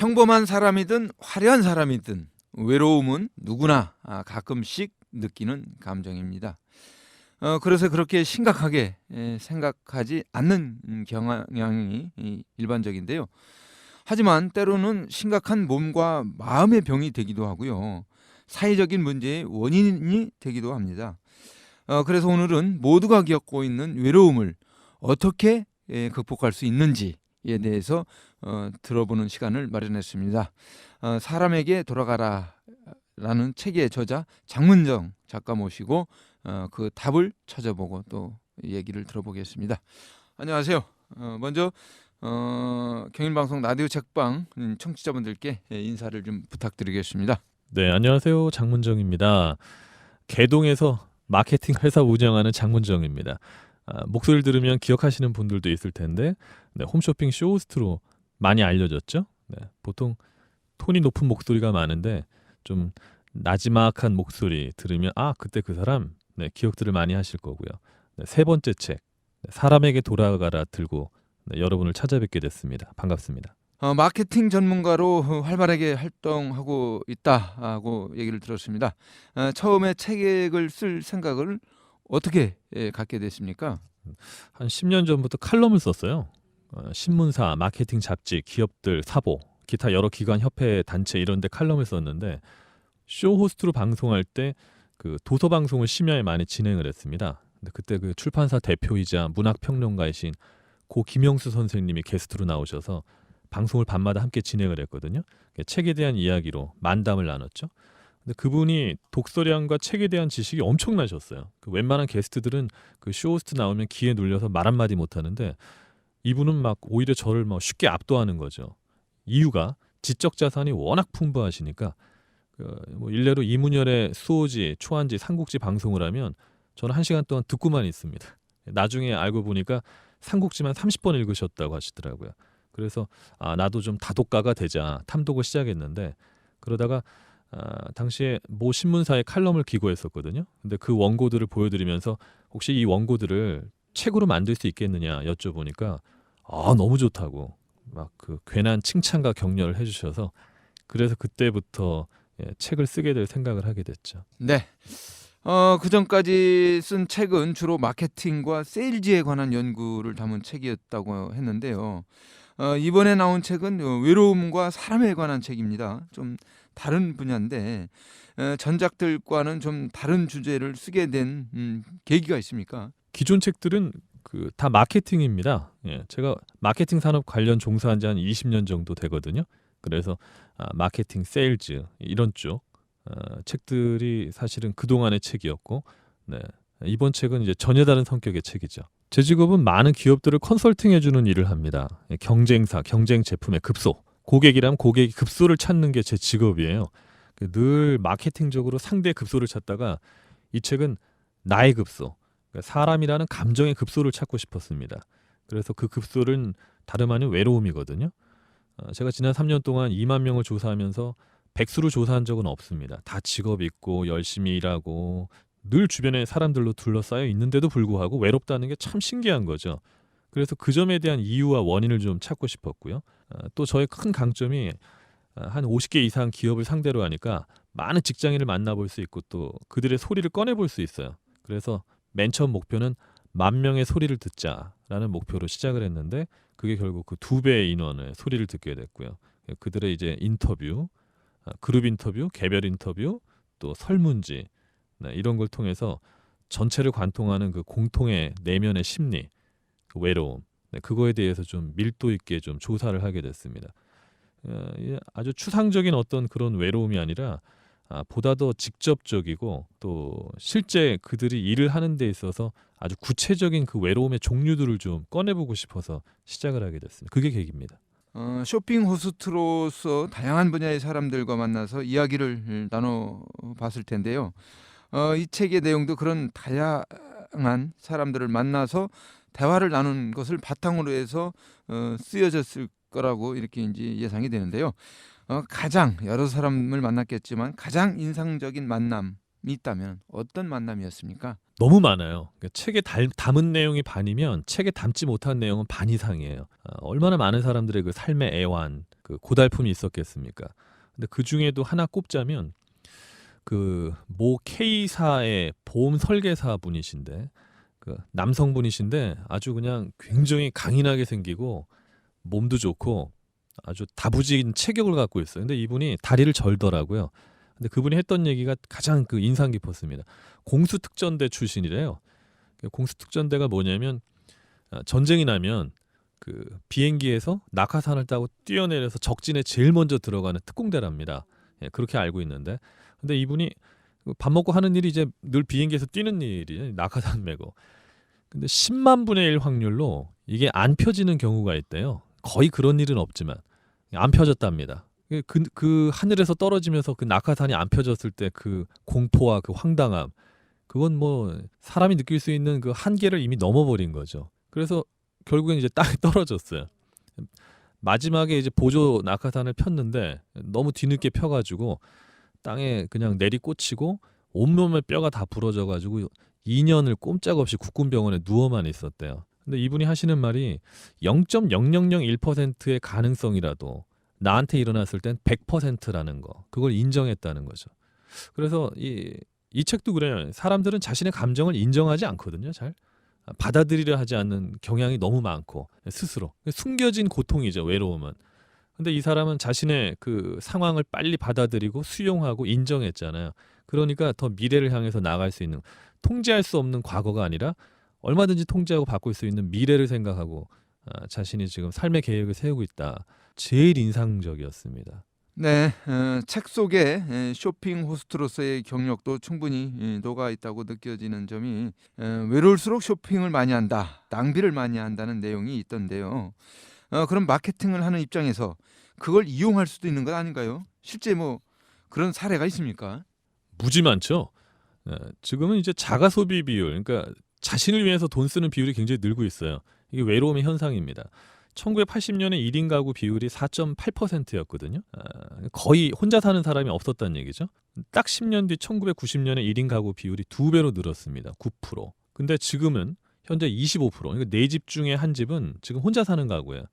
평범한 사람이든 화려한 사람이든 외로움은 누구나 아, 가끔씩 느끼는 감정입니다. 어, 그래서 그렇게 심각하게 에, 생각하지 않는 음, 경향이 이, 일반적인데요. 하지만 때로는 심각한 몸과 마음의 병이 되기도 하고요. 사회적인 문제의 원인이 되기도 합니다. 어, 그래서 오늘은 모두가 겪고 있는 외로움을 어떻게 에, 극복할 수 있는지에 대해서 어, 들어보는 시간을 마련했습니다. 어, 사람에게 돌아가라라는 책의 저자 장문정 작가 모시고 어, 그 답을 찾아보고 또 얘기를 들어보겠습니다. 안녕하세요. 어, 먼저 어, 경인방송 라디오 책방 음, 청취자분들께 예, 인사를 좀 부탁드리겠습니다. 네, 안녕하세요. 장문정입니다. 개동에서 마케팅 회사 운영하는 장문정입니다. 아, 목소리를 들으면 기억하시는 분들도 있을 텐데 네, 홈쇼핑 쇼호스트로 많이 알려졌죠. 네, 보통 톤이 높은 목소리가 많은데 좀 나지막한 목소리 들으면 아 그때 그 사람 네, 기억들을 많이 하실 거고요. 네, 세 번째 책 네, 사람에게 돌아가라 들고 네, 여러분을 찾아뵙게 됐습니다. 반갑습니다. 어, 마케팅 전문가로 어, 활발하게 활동하고 있다고 얘기를 들었습니다. 어, 처음에 책을 쓸 생각을 어떻게 예, 갖게 됐습니까? 한 10년 전부터 칼럼을 썼어요. 어, 신문사, 마케팅 잡지, 기업들, 사보, 기타 여러 기관, 협회, 단체 이런 데 칼럼을 썼는데 쇼 호스트로 방송할 때 그 도서 방송을 심야에 많이 진행을 했습니다. 근데 그때 그 출판사 대표이자 문학 평론가이신 고 김영수 선생님이 게스트로 나오셔서 방송을 밤마다 함께 진행을 했거든요. 책에 대한 이야기로 만담을 나눴죠. 근데 그분이 독서량과 책에 대한 지식이 엄청나셨어요. 그 웬만한 게스트들은 그 쇼호스트 나오면 귀에 눌려서 말 한마디 못 하는데 이분은 막 오히려 저를 막 쉽게 압도하는 거죠. 이유가 지적 자산이 워낙 풍부하시니까 그뭐 일례로 이문열의 수호지, 초안지, 삼국지 방송을 하면 저는 한 시간 동안 듣고만 있습니다. 나중에 알고 보니까 삼국지만 30번 읽으셨다고 하시더라고요. 그래서 아 나도 좀 다독가가 되자 탐독을 시작했는데 그러다가 아, 당시에 모 신문사에 칼럼을 기고했었거든요. 근데 그 원고들을 보여드리면서 혹시 이 원고들을 책으로 만들 수 있겠느냐 여쭤보니까 아 너무 좋다고 막 그 괜한 칭찬과 격려를 해주셔서 그래서 그때부터 예, 책을 쓰게 될 생각을 하게 됐죠. 네. 어, 그 전까지 쓴 책은 주로 마케팅과 세일즈에 관한 연구를 담은 책이었다고 했는데요. 어, 이번에 나온 책은 어, 외로움과 사람에 관한 책입니다. 좀 다른 분야인데 어, 전작들과는 좀 다른 주제를 쓰게 된 음, 계기가 있습니까? 기존 책들은 그 다 마케팅입니다. 예, 제가 마케팅 산업 관련 종사한 지 한 20년 정도 되거든요. 그래서 아, 마케팅, 세일즈 이런 쪽 어, 책들이 사실은 그 동안의 책이었고, 네, 이번 책은 이제 전혀 다른 성격의 책이죠. 제 직업은 많은 기업들을 컨설팅해주는 일을 합니다. 예, 경쟁사, 경쟁 제품의 급소, 고객이라면 고객이 급소를 찾는 게 제 직업이에요. 그늘 마케팅적으로 상대 급소를 찾다가 이 책은 나의 급소, 그러니까 사람이라는 감정의 급소를 찾고 싶었습니다. 그래서 그 급소는 다름 아닌 외로움이거든요. 어, 제가 지난 3년 동안 2만 명을 조사하면서 백수를 조사한 적은 없습니다. 다 직업 있고 열심히 일하고 늘 주변에 사람들로 둘러싸여 있는데도 불구하고 외롭다는 게 참 신기한 거죠. 그래서 그 점에 대한 이유와 원인을 좀 찾고 싶었고요. 어, 또 저의 큰 강점이 어, 한 50개 이상 기업을 상대로 하니까 많은 직장인을 만나볼 수 있고 또 그들의 소리를 꺼내볼 수 있어요. 그래서 맨 처음 목표는 만 명의 소리를 듣자라는 목표로 시작을 했는데 그게 결국 그 두 배의 인원의 소리를 듣게 됐고요. 그들의 이제 인터뷰, 아, 그룹 인터뷰, 개별 인터뷰, 또 설문지 네, 이런 걸 통해서 전체를 관통하는 그 공통의 내면의 심리, 그 외로움, 네, 그거에 대해서 좀 밀도 있게 좀 조사를 하게 됐습니다. 어, 이 아주 추상적인 어떤 그런 외로움이 아니라 아, 보다 더 직접적이고 또 실제 그들이 일을 하는 데 있어서 아주 구체적인 그 외로움의 종류들을 좀 꺼내보고 싶어서 시작을 하게 됐습니다. 그게 계기입니다. 어, 쇼핑 호스트로서 다양한 분야의 사람들과 만나서 이야기를 나눠 봤을 텐데요. 어, 이 책의 내용도 그런 다양한 사람들을 만나서 대화를 나눈 것을 바탕으로 해서 어, 쓰여졌을 거라고 이렇게 이제 예상이 되는데요. 어, 가장 여러 사람을 만났겠지만 가장 인상적인 만남이 있다면 어떤 만남이었습니까? 너무 많아요. 그러니까 책에 달- 담은 내용이 반이면 책에 담지 못한 내용은 반 이상이에요. 어, 얼마나 많은 사람들의 그 삶의 애환, 그그 고달픔이 있었겠습니까? 근데 그 중에도 하나 꼽자면 그 모 K사의 보험 설계사 분이신데 그 남성분이신데 아주 그냥 굉장히 강인하게 생기고 몸도 좋고 아주 다부진 체격을 갖고 있어요. 근데 이분이 다리를 절더라고요. 근데 그분이 했던 얘기가 가장 그 인상 깊었습니다. 공수특전대 출신이래요. 그 공수특전대가 뭐냐면 아, 전쟁이 나면 그 비행기에서 낙하산을 타고 뛰어내려서 적진에 제일 먼저 들어가는 특공대랍니다. 예, 그렇게 알고 있는데 근데 이분이 그밥 먹고 하는 일이 이제 늘 비행기에서 뛰는 일이 낙하산 메고 근데 10만 분의 1 확률로 이게 안 펴지는 경우가 있대요. 거의 그런 일은 없지만 안 펴졌답니다. 그, 그, 그 하늘에서 떨어지면서 그 낙하산이 안 펴졌을 때 그 공포와 그 황당함 그건 뭐 사람이 느낄 수 있는 그 한계를 이미 넘어버린 거죠. 그래서 결국엔 이제 땅에 떨어졌어요. 마지막에 이제 보조 낙하산을 폈는데 너무 뒤늦게 펴가지고 땅에 그냥 내리꽂히고 온몸에 뼈가 다 부러져가지고 2년을 꼼짝없이 국군병원에 누워만 있었대요. 근데 이분이 하시는 말이 0.0001%의 가능성이라도 나한테 일어났을 땐 100%라는 거 그걸 인정했다는 거죠. 그래서 이, 이 책도 그래요. 사람들은 자신의 감정을 인정하지 않거든요. 잘 받아들이려 하지 않는 경향이 너무 많고 스스로 숨겨진 고통이죠. 외로움은. 근데 이 사람은 자신의 그 상황을 빨리 받아들이고 수용하고 인정했잖아요. 그러니까 더 미래를 향해서 나갈 수 있는 통제할 수 없는 과거가 아니라 얼마든지 통제하고 바꿀 수 있는 미래를 생각하고 아, 자신이 지금 삶의 계획을 세우고 있다. 제일 인상적이었습니다. 네, 어, 책 속에 에, 쇼핑 호스트로서의 경력도 충분히 예, 녹아 있다고 느껴지는 점이 에, 외로울수록 쇼핑을 많이 한다, 낭비를 많이 한다는 내용이 있던데요. 어, 그럼 마케팅을 하는 입장에서 그걸 이용할 수도 있는 것 아닌가요? 실제 뭐 그런 사례가 있습니까? 무지 많죠. 예, 지금은 이제 자가 소비 비율, 그러니까 자신을 위해서 돈 쓰는 비율이 굉장히 늘고 있어요. 이게 외로움의 현상입니다. 1980년에 1인 가구 비율이 4.8%였거든요. 아, 거의 혼자 사는 사람이 없었다는 얘기죠. 딱 10년 뒤 1990년에 1인 가구 비율이 두 배로 늘었습니다. 9%. 근데 지금은 현재 25%. 그러니까 네 집 중에 한 집은 지금 혼자 사는 가구예요.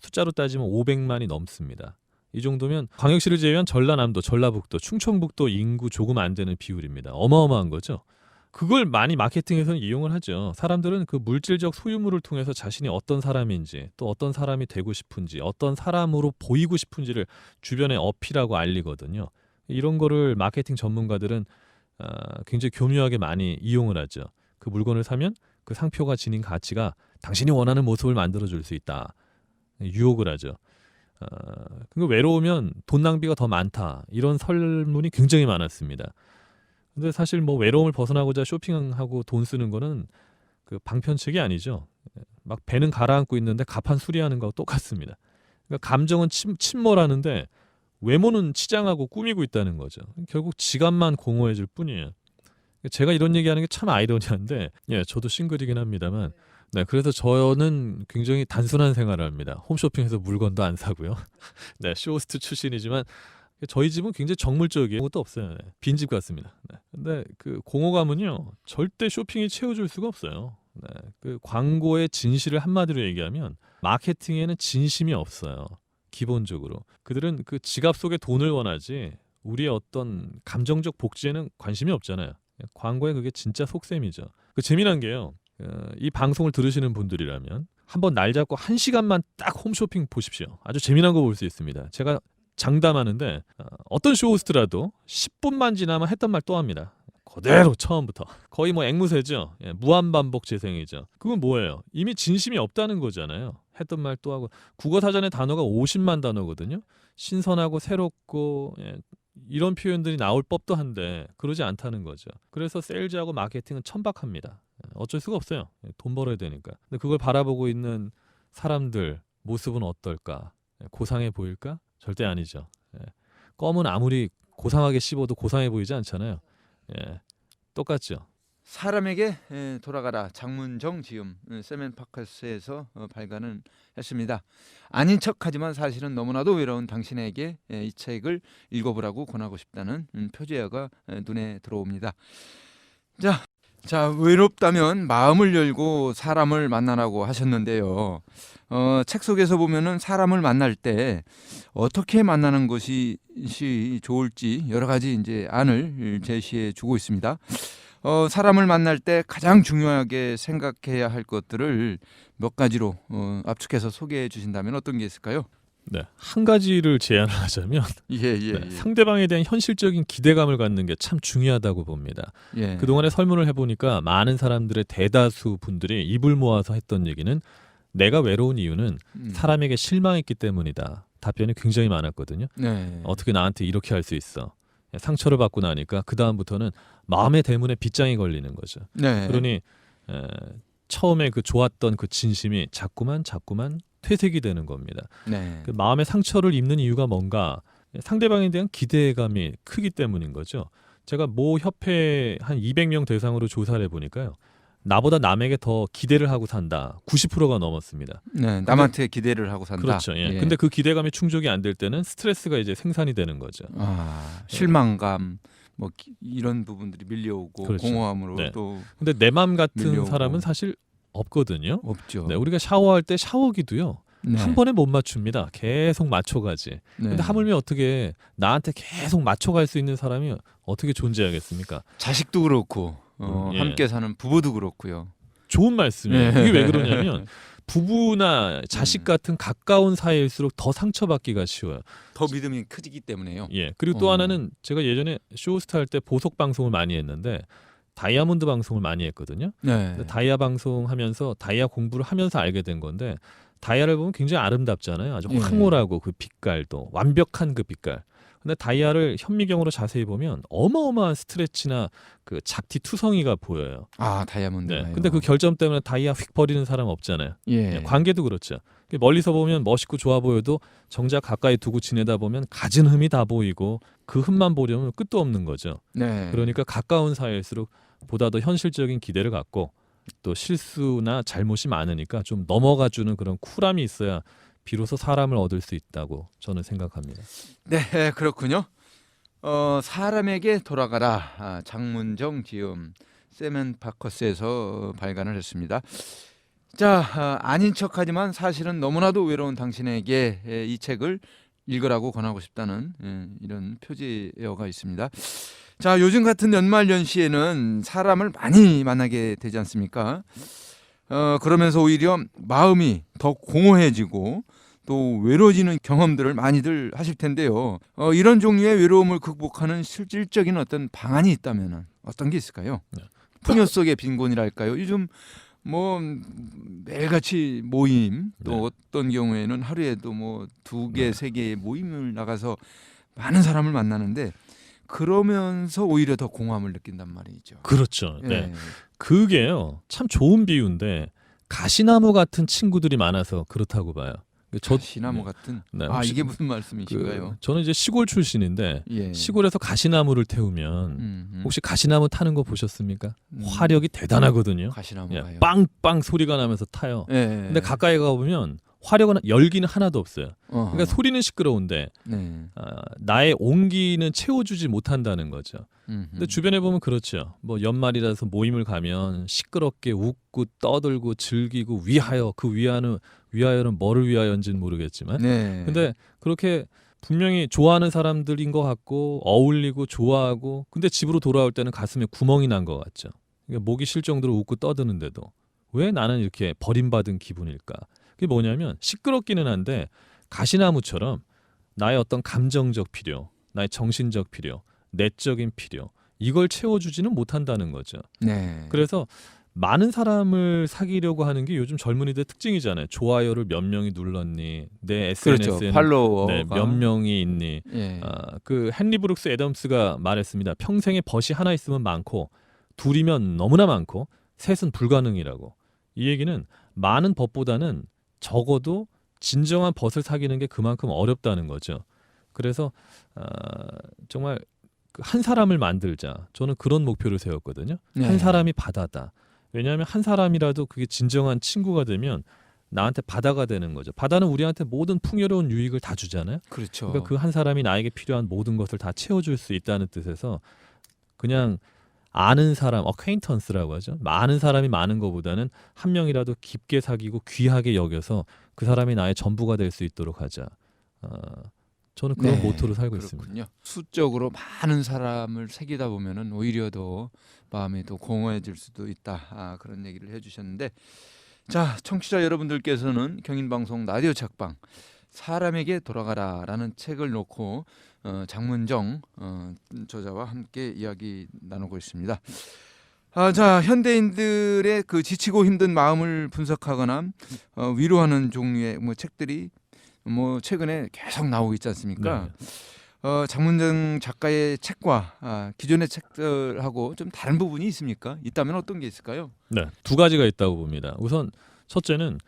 숫자로 따지면 500만이 넘습니다. 이 정도면 광역시를 제외한 전라남도, 전라북도, 충청북도 인구 조금 안 되는 비율입니다. 어마어마한 거죠. 그걸 많이 마케팅에서는 이용을 하죠. 사람들은 그 물질적 소유물을 통해서 자신이 어떤 사람인지, 또 어떤 사람이 되고 싶은지, 어떤 사람으로 보이고 싶은지를 주변에 어필하고 알리거든요. 이런 거를 마케팅 전문가들은 아, 굉장히 교묘하게 많이 이용을 하죠. 그 물건을 사면 그 상표가 지닌 가치가 당신이 원하는 모습을 만들어 줄 수 있다. 유혹을 하죠. 어, 그 외로우면 돈 낭비가 더 많다. 이런 설문이 굉장히 많았습니다. 근데 사실 뭐 외로움을 벗어나고자 쇼핑하고 돈 쓰는 거는 그 방편책이 아니죠. 막 배는 가라앉고 있는데 가판 수리하는 거하고 똑같습니다. 그러니까 감정은 침, 침몰하는데 외모는 치장하고 꾸미고 있다는 거죠. 결국 지갑만 공허해질 뿐이에요. 제가 이런 얘기하는 게 참 아이러니한데, 예, 저도 싱글이긴 합니다만, 네, 그래서 저는 굉장히 단순한 생활을 합니다. 홈쇼핑에서 물건도 안 사고요. 네, 쇼호스트 출신이지만 저희 집은 굉장히 정물적이에요. 것도 없어요. 네, 빈집 같습니다. 네. 근데 그 공허감은요, 절대 쇼핑이 채워줄 수가 없어요. 네, 그 광고의 진실을 한마디로 얘기하면 마케팅에는 진심이 없어요. 기본적으로 그들은 그 지갑 속에 돈을 원하지 우리의 어떤 감정적 복지에는 관심이 없잖아요. 광고에 그게 진짜 속셈이죠. 그 재미난 게요. 어, 이 방송을 들으시는 분들이라면 한번 날 잡고 한 시간만 딱 홈쇼핑 보십시오. 아주 재미난 거 볼 수 있습니다. 제가 장담하는데 어, 어떤 쇼 호스트라도 10분만 지나면 했던 말 또 합니다. 그대로 처음부터 거의 뭐 앵무새죠. 예, 무한 반복 재생이죠. 그건 뭐예요? 이미 진심이 없다는 거잖아요. 했던 말 또 하고 국어 사전의 단어가 50만 단어거든요. 신선하고 새롭고 예, 이런 표현들이 나올 법도 한데 그러지 않다는 거죠. 그래서 세일즈하고 마케팅은 천박합니다. 예, 어쩔 수가 없어요. 예, 돈 벌어야 되니까. 근데 그걸 바라보고 있는 사람들 모습은 어떨까? 예, 고상해 보일까? 절대 아니죠. 예, 껌은 아무리 고상하게 씹어도 고상해 보이지 않잖아요. 예, 똑같죠. 사람에게 에, 돌아가라 장문정 지음 에, 세멘 파커스에서 어, 발간을 했습니다. 아닌 척하지만 사실은 너무나도 외로운 당신에게 에, 이 책을 읽어보라고 권하고 싶다는 음, 표제어가 에, 눈에 들어옵니다. 자 자, 외롭다면 마음을 열고 사람을 만나라고 하셨는데요. 어, 책 속에서 보면은 사람을 만날 때 어떻게 만나는 것이 시- 좋을지 여러 가지 이제 안을 제시해 주고 있습니다. 어, 사람을 만날 때 가장 중요하게 생각해야 할 것들을 몇 가지로 어, 압축해서 소개해 주신다면 어떤 게 있을까요? 네, 한 가지를 제안을 하자면 예, 예, 네, 예. 상대방에 대한 현실적인 기대감을 갖는 게 참 중요하다고 봅니다. 예. 그동안에 설문을 해보니까 많은 사람들의 대다수 분들이 입을 모아서 했던 얘기는 내가 외로운 이유는 음. 사람에게 실망했기 때문이다. 답변이 굉장히 많았거든요. 네. 어떻게 나한테 이렇게 할 수 있어? 상처를 받고 나니까 그 다음부터는 마음의 대문에 빗장이 걸리는 거죠. 네. 그러니 에, 처음에 그 좋았던 그 진심이 자꾸만 자꾸만 퇴색이 되는 겁니다. 네. 그 마음의 상처를 입는 이유가 뭔가 상대방에 대한 기대감이 크기 때문인 거죠. 제가 모 협회 한 200명 대상으로 조사를 해보니까요. 나보다 남에게 더 기대를 하고 산다. 90%가 넘었습니다. 네, 남한테 기대를 하고 산다. 그렇죠. 예. 근데 그 기대감이 충족이 안 될 때는 스트레스가 이제 생산이 되는 거죠. 아, 실망감 뭐 기- 이런 부분들이 밀려오고 그렇죠. 공허함으로 네. 또 근데 내 맘 같은 밀려오고. 사람은 사실 없거든요. 없죠. 네, 우리가 샤워할 때 샤워기도요. 네. 한 번에 못 맞춥니다. 계속 맞춰가지. 네. 근데 하물며 어떻게 나한테 계속 맞춰갈 수 있는 사람이 어떻게 존재하겠습니까? 자식도 그렇고 어, 음, 예. 함께 사는 부부도 그렇고요. 좋은 말씀이에요. 예. 이게 왜 그러냐면 부부나 자식 음. 같은 가까운 사이일수록 더 상처받기가 쉬워요. 더 믿음이 커지기 때문에요. 예. 그리고 또 어. 하나는 제가 예전에 쇼스타 할때 보석 방송을 많이 했는데 다이아몬드 방송을 많이 했거든요. 네. 다이아 방송 하면서 다이아 공부를 하면서 알게 된 건데 다이아를 보면 굉장히 아름답잖아요. 아주 예. 황홀하고 그 빛깔도 완벽한 그 빛깔. 근데 다이아를 현미경으로 자세히 보면 어마어마한 스트레치나 그 작티 투성이가 보여요. 아 다이아몬드. 네. 근데 그 결점 때문에 다이아 휙 버리는 사람 없잖아요. 예. 예, 관계도 그렇죠. 멀리서 보면 멋있고 좋아 보여도 정작 가까이 두고 지내다 보면 갖은 흠이 다 보이고 그 흠만 보려면 끝도 없는 거죠. 네. 그러니까 가까운 사이일수록 보다 더 현실적인 기대를 갖고 또 실수나 잘못이 많으니까 좀 넘어가 주는 그런 쿨함이 있어야 비로소 사람을 얻을 수 있다고 저는 생각합니다. 네, 그렇군요. 어, 사람에게 돌아가라. 아, 장문정 지음 세멘 파커스에서 발간을 했습니다. 자, 아, 아닌 척하지만 사실은 너무나도 외로운 당신에게 에, 이 책을 읽으라고 권하고 싶다는 예, 이런 표지어가 있습니다. 자, 요즘 같은 연말 연시에는 사람을 많이 만나게 되지 않습니까? 어, 그러면서 오히려 마음이 더 공허해지고 또 외로워지는 경험들을 많이들 하실 텐데요. 어, 이런 종류의 외로움을 극복하는 실질적인 어떤 방안이 있다면 어떤 게 있을까요? 네. 풍요 속의 빈곤이랄까요? 요즘 뭐 매일같이 모임 또 네. 어떤 경우에는 하루에도 뭐 두 개, 네. 세 개의 모임을 나가서 많은 사람을 만나는데 그러면서 오히려 더 공허함을 느낀단 말이죠. 그렇죠. 네. 예. 그게요. 참 좋은 비유인데 가시나무 같은 친구들이 많아서 그렇다고 봐요. 저 시나무 같은. 네, 아 혹시 이게 무슨 그, 말씀이신가요? 저는 이제 시골 출신인데 예. 시골에서 가시나무를 태우면 음, 음. 혹시 가시나무 타는 거 보셨습니까? 음. 화력이 대단하거든요. 예, 가시나무가요. 빵빵 소리가 나면서 타요. 예. 근데 가까이 가 보면 화력은 열기는 하나도 없어요. 어허. 그러니까 소리는 시끄러운데 네. 아, 나의 온기는 채워주지 못한다는 거죠. 음, 근데 음. 주변에 보면 그렇죠. 뭐 연말이라서 모임을 가면 시끄럽게 웃고 떠들고 즐기고 위하여 그 위하는 위하여는 뭐를 위하여인지는 모르겠지만 네. 근데 그렇게 분명히 좋아하는 사람들인 것 같고 어울리고 좋아하고 근데 집으로 돌아올 때는 가슴에 구멍이 난 것 같죠. 그러니까 목이 쉴 정도로 웃고 떠드는데도 왜 나는 이렇게 버림받은 기분일까? 그게 뭐냐면 시끄럽기는 한데 가시나무처럼 나의 어떤 감정적 필요, 나의 정신적 필요, 내적인 필요 이걸 채워주지는 못한다는 거죠. 네. 그래서 많은 사람을 사귀려고 하는 게 요즘 젊은이들 특징이잖아요. 좋아요를 몇 명이 눌렀니? 내 그렇죠. SNS에는 팔로워가 네, 몇 명이 있니? 예. 아, 그 헨리 브룩스 애덤스가 말했습니다. 평생에 벗이 하나 있으면 많고 둘이면 너무나 많고 셋은 불가능이라고. 이 얘기는 많은 벗보다는 적어도 진정한 벗을 사귀는 게 그만큼 어렵다는 거죠. 그래서 아, 정말 그한 사람을 만들자. 저는 그런 목표를 세웠거든요. 네. 한 사람이 바다다. 왜냐하면 한 사람이라도 그게 진정한 친구가 되면 나한테 바다가 되는 거죠. 바다는 우리한테 모든 풍요로운 유익을 다 주잖아요. 그렇죠. 그러니까 그 한 사람이 나에게 필요한 모든 것을 다 채워줄 수 있다는 뜻에서 그냥 아는 사람, 어퀘인턴스라고 하죠. 많은 사람이 많은 것보다는 한 명이라도 깊게 사귀고 귀하게 여겨서 그 사람이 나의 전부가 될 수 있도록 하자. 어, 저는 그런 네, 모토로 살고 있습니다. 그렇군요. 수적으로 많은 사람을 새기다 보면은 오히려 더 마음이 더 공허해질 수도 있다. 아, 그런 얘기를 해주셨는데, 자 청취자 여러분들께서는 경인방송 라디오 책방 사람에게 돌아가라라는 책을 놓고 어, 장문정 어, 저자와 함께 이야기 나누고 있습니다. 아, 자 현대인들의 그 지치고 힘든 마음을 분석하거나 어, 위로하는 종류의 뭐 책들이 뭐 최근에 계속 나오고 있지 않습니까? 네. 어, 장문정 작가의 책과 아, 기존의 책들하고 좀 다른 부분이 있습니까? 있다면 어떤 게 있을까요? 네, 두 가지가 있다고 봅니다. 우선 첫째는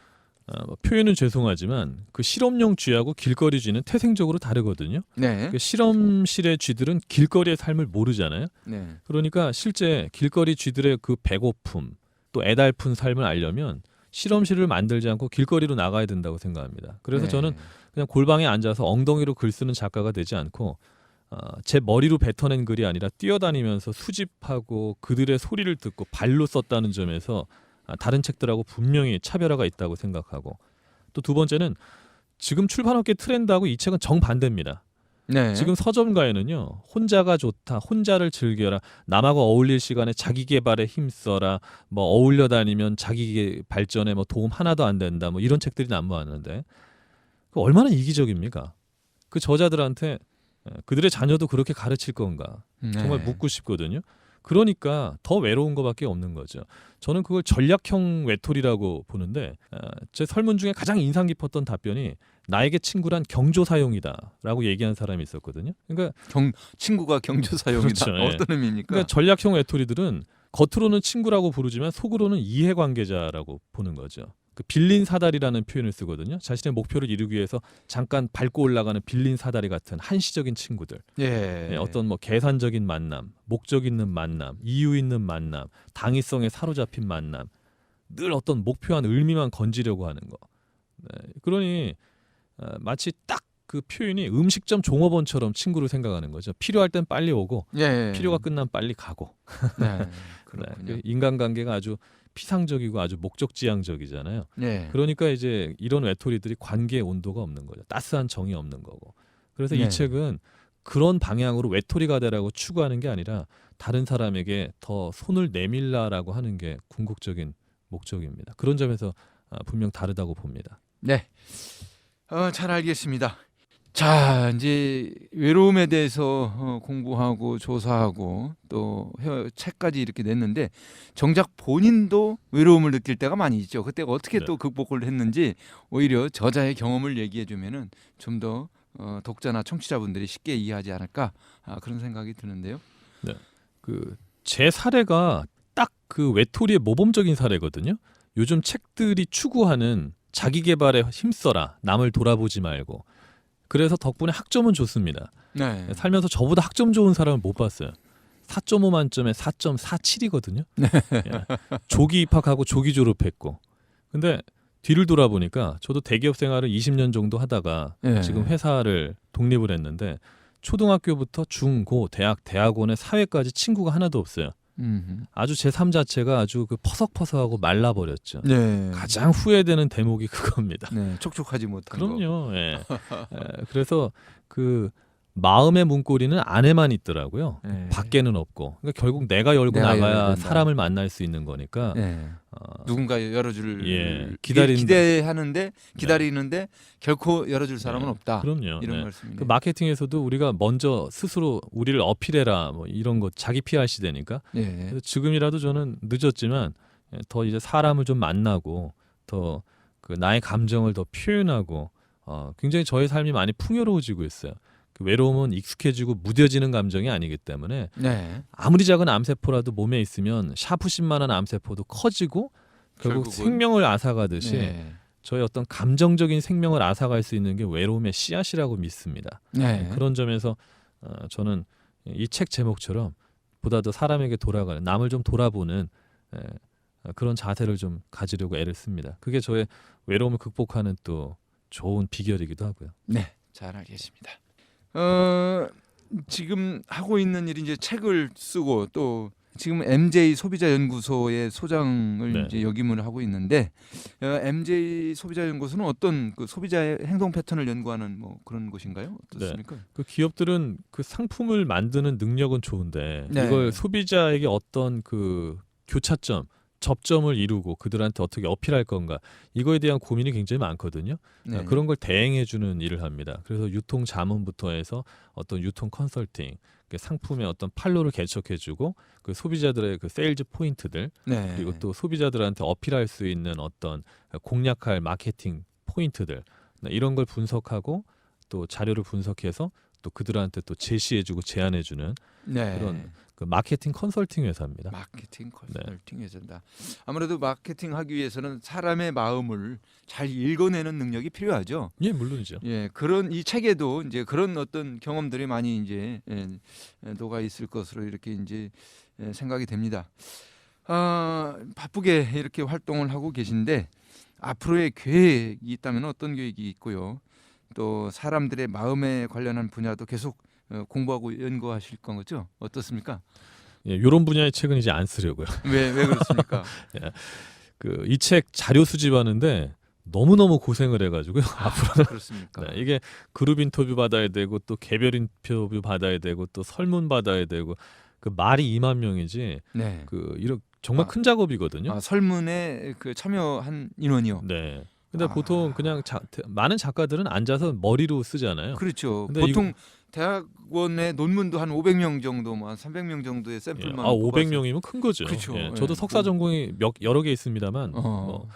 어, 뭐 표현은 죄송하지만 그 실험용 쥐하고 길거리 쥐는 태생적으로 다르거든요. 네, 그 실험실의 쥐들은 길거리의 삶을 모르잖아요. 네, 그러니까 실제 길거리 쥐들의 그 배고픔 또 애달픈 삶을 알려면 실험실을 만들지 않고 길거리로 나가야 된다고 생각합니다. 그래서 네. 저는 그냥 골방에 앉아서 엉덩이로 글 쓰는 작가가 되지 않고 어, 제 머리로 뱉어낸 글이 아니라 뛰어다니면서 수집하고 그들의 소리를 듣고 발로 썼다는 점에서 아, 다른 책들하고 분명히 차별화가 있다고 생각하고 또 두 번째는 지금 출판업계 트렌드하고 이 책은 정반대입니다. 네. 지금 서점가에는요 혼자가 좋다 혼자를 즐겨라 남하고 어울릴 시간에 자기 개발에 힘써라 뭐 어울려 다니면 자기 개- 발전에 뭐 도움 하나도 안 된다 뭐 이런 책들이 난무하는데 그 얼마나 이기적입니까 그 저자들한테 예, 그들의 자녀도 그렇게 가르칠 건가 네. 정말 묻고 싶거든요 그러니까 더 외로운 것밖에 없는 거죠 저는 그걸 전략형 외톨이라고 보는데 어, 제 설문 중에 가장 인상 깊었던 답변이 나에게 친구란 경조 사용이다라고 얘기한 사람이 있었거든요. 그러니까, 경, 친구가 경조 사용이다. 그렇죠, 예. 어떤 의미입니까? 그러니까 전략형 외톨이들은 겉으로는 친구라고 부르지만 속으로는 이해관계자라고 보는 거죠. 그 빌린 사다리라는 표현을 쓰거든요. 자신의 목표를 이루기 위해서 잠깐 밟고 올라가는 빌린 사다리 같은 한시적인 친구들. 예. 예, 어떤 뭐 계산적인 만남, 목적 있는 만남, 이유 있는 만남, 당위성에 사로잡힌 만남, 늘 어떤 목표한 의미만 건지려고 하는 거. 네, 그러니 어, 마치 딱 그 표현이 음식점 종업원처럼 친구를 생각하는 거죠. 필요할 땐 빨리 오고 예. 필요가 끝나면 빨리 가고. 네. 네, 그렇군요. 그 인간관계가 아주 피상적이고 아주 목적지향적이잖아요. 네. 그러니까 이제 이런 외톨이들이 관계의 온도가 없는 거죠. 따스한 정이 없는 거고. 그래서 네. 이 책은 그런 방향으로 외톨이가 되라고 추구하는 게 아니라 다른 사람에게 더 손을 내밀라라고 하는 게 궁극적인 목적입니다. 그런 점에서 아, 분명 다르다고 봅니다. 네. 어, 잘 알겠습니다. 자, 이제 외로움에 대해서 어, 공부하고 조사하고 또 해- 책까지 이렇게 냈는데 정작 본인도 외로움을 느낄 때가 많이 있죠. 그때 어떻게 네. 또 극복을 했는지 오히려 저자의 경험을 얘기해 주면은 좀더 어, 독자나 청취자분들이 쉽게 이해하지 않을까 아, 그런 생각이 드는데요. 그제 사례가 딱 그 외톨이의 모범적인 사례거든요. 요즘 책들이 추구하는 자기 개발에 힘써라. 남을 돌아보지 말고. 그래서 덕분에 학점은 좋습니다. 네. 살면서 저보다 학점 좋은 사람을 못 봤어요. 4.5 만점에 4.47이거든요. 예. 조기 입학하고 조기 졸업했고. 근데 뒤를 돌아보니까 저도 대기업 생활을 20년 정도 하다가 예. 지금 회사를 독립을 했는데 초등학교부터 중, 고, 대학, 대학원의 사회까지 친구가 하나도 없어요. 음. 아주 제 삶 자체가 아주 그 퍼석퍼석하고 말라버렸죠. 네. 가장 후회되는 대목이 그겁니다. 네, 촉촉하지 못한 거. 그럼요. 예. 예, 그래서 그 마음의 문고리는 안에만 있더라고요. 예. 밖에는 없고. 그러니까 결국 내가 열고 내가 열어야 나가야 된다. 사람을 만날 수 있는 거니까. 네. 어, 누군가 열어줄 예, 기다리 기다린다. 기대하는데 기다리는데 결코 열어줄 사람은 네, 없다. 그럼요. 이런 네. 말씀이네요. 그 마케팅에서도 우리가 먼저 스스로 우리를 어필해라 뭐 이런 거 자기 PR 시대니까 예. 그래서 지금이라도 저는 늦었지만 예, 더 이제 사람을 좀 만나고 더 그 나의 감정을 더 표현하고 어, 굉장히 저의 삶이 많이 풍요로워지고 있어요. 그 외로움은 익숙해지고 무뎌지는 감정이 아니기 때문에 네. 아무리 작은 암세포라도 몸에 있으면 샤프신만한 암세포도 커지고 결국 결국은- 생명을 앗아가듯이 네. 저의 어떤 감정적인 생명을 앗아갈 수 있는 게 외로움의 씨앗이라고 믿습니다. 네. 그런 점에서 어, 저는 이 책 제목처럼 보다 더 사람에게 돌아가는 남을 좀 돌아보는 에, 어, 그런 자세를 좀 가지려고 애를 씁니다. 그게 저의 외로움을 극복하는 또 좋은 비결이기도 하고요. 네. 잘 알겠습니다. 어, 지금 하고 있는 일이 이제 책을 쓰고 또 지금 MJ 소비자 연구소의 소장을 네. 이제 역임을 하고 있는데 어, MJ 소비자 연구소는 어떤 그 소비자의 행동 패턴을 연구하는 뭐 그런 곳인가요? 어떻습니까? 그 기업들은 그 상품을 만드는 능력은 좋은데 네. 이걸 소비자에게 어떤 그 교차점, 접점을 이루고 그들한테 어떻게 어필할 건가 이거에 대한 고민이 굉장히 많거든요. 네. 아, 그런 걸 대행해 주는 일을 합니다. 그래서 유통 자문부터 해서 어떤 유통 컨설팅, 그 상품의 어떤 판로를 개척해 주고 그 소비자들의 그 세일즈 포인트들 네. 그리고 또 소비자들한테 어필할 수 있는 어떤 공략할 마케팅 포인트들 네, 이런 걸 분석하고 또 자료를 분석해서 또 그들한테 또 제시해주고 제안해주는 네. 그런 그 마케팅 컨설팅 회사입니다. 마케팅 네. 컨설팅 회사다. 아무래도 마케팅 하기 위해서는 사람의 마음을 잘 읽어내는 능력이 필요하죠. 예, 물론이죠. 예, 그런 이 책에도 이제 그런 어떤 경험들이 많이 이제 예, 예, 녹아 있을 것으로 이렇게 이제 예, 생각이 됩니다. 아, 바쁘게 이렇게 활동을 하고 계신데 앞으로의 계획이 있다면 어떤 계획이 있고요. 또 사람들의 마음에 관련한 분야도 계속 어, 공부하고 연구하실 건 거죠? 어떻습니까? 예, 이런 분야의 책은 이제 안 쓰려고요. 왜 왜 그렇습니까? 그이 책 자료 수집하는데 너무 너무 고생을 해가지고요. 앞으로 그렇습니까? 네, 이게 그룹 인터뷰 받아야 되고 또 개별 인터뷰 받아야 되고 또 설문 받아야 되고 그 말이 2만 명이지 네. 그 이런 정말 아. 큰 작업이거든요. 아, 설문에 그 참여한 인원이요. 네. 근데 아. 보통 그냥 자, 대- 많은 작가들은 앉아서 머리로 쓰잖아요. 그렇죠. 보통 대학원의 논문도 한 500명 정도, 뭐 한 300명 정도의 예. 샘플만. 아, 뽑아서- 500명이면 큰 거죠. 그렇죠. 예. 예. 저도 석사 전공이 몇 여러 개 있습니다만 어. 뭐,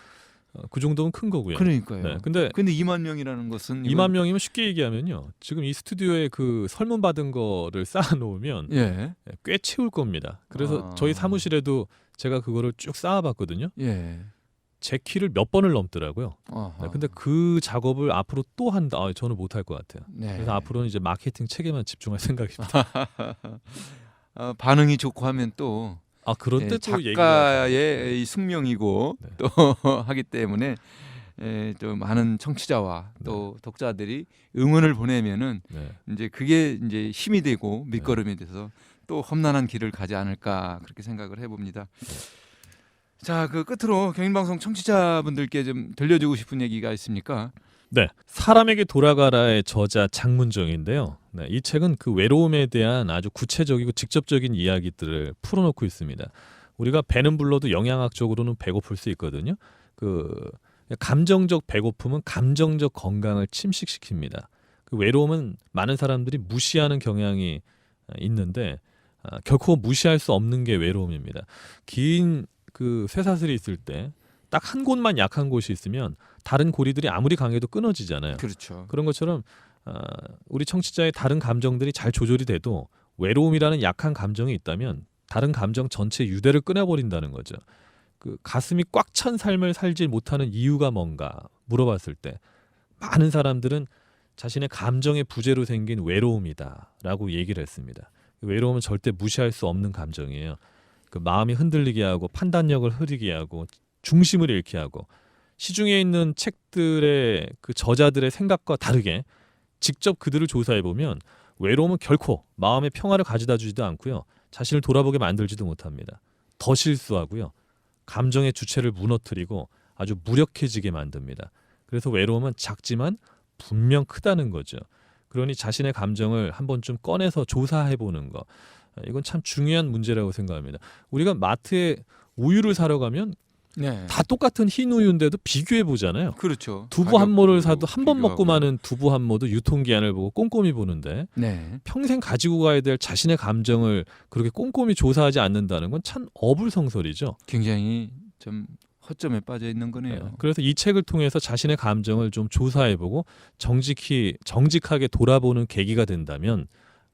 어, 그 정도면 큰 거고요. 그러니까요. 네. 근데 근데 2만 명이라는 것은 2만 명이면 쉽게 얘기하면요. 지금 이 스튜디오에 그 설문 받은 거를 쌓아 놓으면 예. 꽤 채울 겁니다. 그래서 아. 저희 사무실에도 제가 그거를 쭉 쌓아 봤거든요. 예. 제 키를 몇 번을 넘더라고요. 어허. 네, 근데 그 작업을 앞으로 또 한다. 아, 저는 못할 것 같아요. 네. 그래서 앞으로는 이제 마케팅 책에만 집중할 생각입니다. 어, 반응이 좋고 하면 또 아 그런 예, 때또 얘기가 작가의 이 숙명이고 네. 또 하기 때문에 예, 또 많은 청취자와 네. 또 독자들이 응원을 보내면은 네. 이제 그게 이제 힘이 되고 밑거름이 돼서 또 험난한 길을 가지 않을까 그렇게 생각을 해봅니다. 자, 그 끝으로 경인방송 청취자분들께 좀 들려주고 싶은 얘기가 있습니까? 네, 사람에게 돌아가라의 저자 장문정인데요. 네, 이 책은 그 외로움에 대한 아주 구체적이고 직접적인 이야기들을 풀어놓고 있습니다. 우리가 배는 불러도 영양학적으로는 배고플 수 있거든요. 그 감정적 배고픔은 감정적 건강을 침식시킵니다. 그 외로움은 많은 사람들이 무시하는 경향이 있는데 아, 결코 무시할 수 없는 게 외로움입니다. 긴 그 쇠사슬이 있을 때 딱 한 곳만 약한 곳이 있으면 다른 고리들이 아무리 강해도 끊어지잖아요. 그렇죠. 그런 것처럼 아, 우리 청취자의 다른 감정들이 잘 조절이 돼도 외로움이라는 약한 감정이 있다면 다른 감정 전체 유대를 끊어버린다는 거죠. 그 가슴이 꽉 찬 삶을 살지 못하는 이유가 뭔가 물어봤을 때 많은 사람들은 자신의 감정의 부재로 생긴 외로움이다라고 얘기를 했습니다. 그 외로움은 절대 무시할 수 없는 감정이에요. 그 마음이 흔들리게 하고 판단력을 흐리게 하고 중심을 잃게 하고 시중에 있는 책들의 그 저자들의 생각과 다르게 직접 그들을 조사해 보면 외로움은 결코 마음의 평화를 가져다 주지도 않고요. 자신을 돌아보게 만들지도 못합니다. 더 실수하고요. 감정의 주체를 무너뜨리고 아주 무력해지게 만듭니다. 그래서 외로움은 작지만 분명 크다는 거죠. 그러니 자신의 감정을 한번 좀 꺼내서 조사해 보는 거. 이건 참 중요한 문제라고 생각합니다. 우리가 마트에 우유를 사러 가면 네. 다 똑같은 흰 우유인데도 비교해 보잖아요. 그렇죠. 두부 한 모를 사도 한 번 먹고. 마는 두부 한 모도 유통기한을 보고 꼼꼼히 보는데 네. 평생 가지고 가야 될 자신의 감정을 그렇게 꼼꼼히 조사하지 않는다는 건 참 어불성설이죠. 굉장히 좀 허점에 빠져 있는 거네요. 네. 그래서 이 책을 통해서 자신의 감정을 좀 조사해보고 정직히 정직하게 돌아보는 계기가 된다면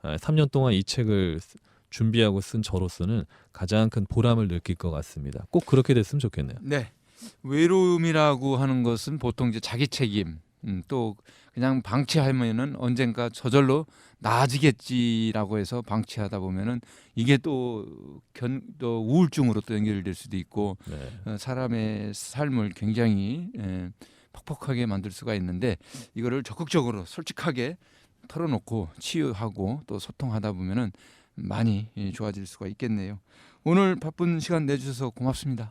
아, 3년 동안 이 책을 쓰- 준비하고 쓴 저로서는 가장 큰 보람을 느낄 것 같습니다. 꼭 그렇게 됐으면 좋겠네요. 네. 외로움이라고 하는 것은 보통 이제 자기 책임, 음, 또 그냥 방치하면은 언젠가 저절로 나아지겠지라고 해서 방치하다 보면은 이게 또, 견, 또 우울증으로 또 연결될 수도 있고 네. 어, 사람의 삶을 굉장히 에, 퍽퍽하게 만들 수가 있는데 이거를 적극적으로 솔직하게 털어놓고 치유하고 또 소통하다 보면은 많이 예, 좋아질 수가 있겠네요. 오늘 바쁜 시간 내주셔서 고맙습니다.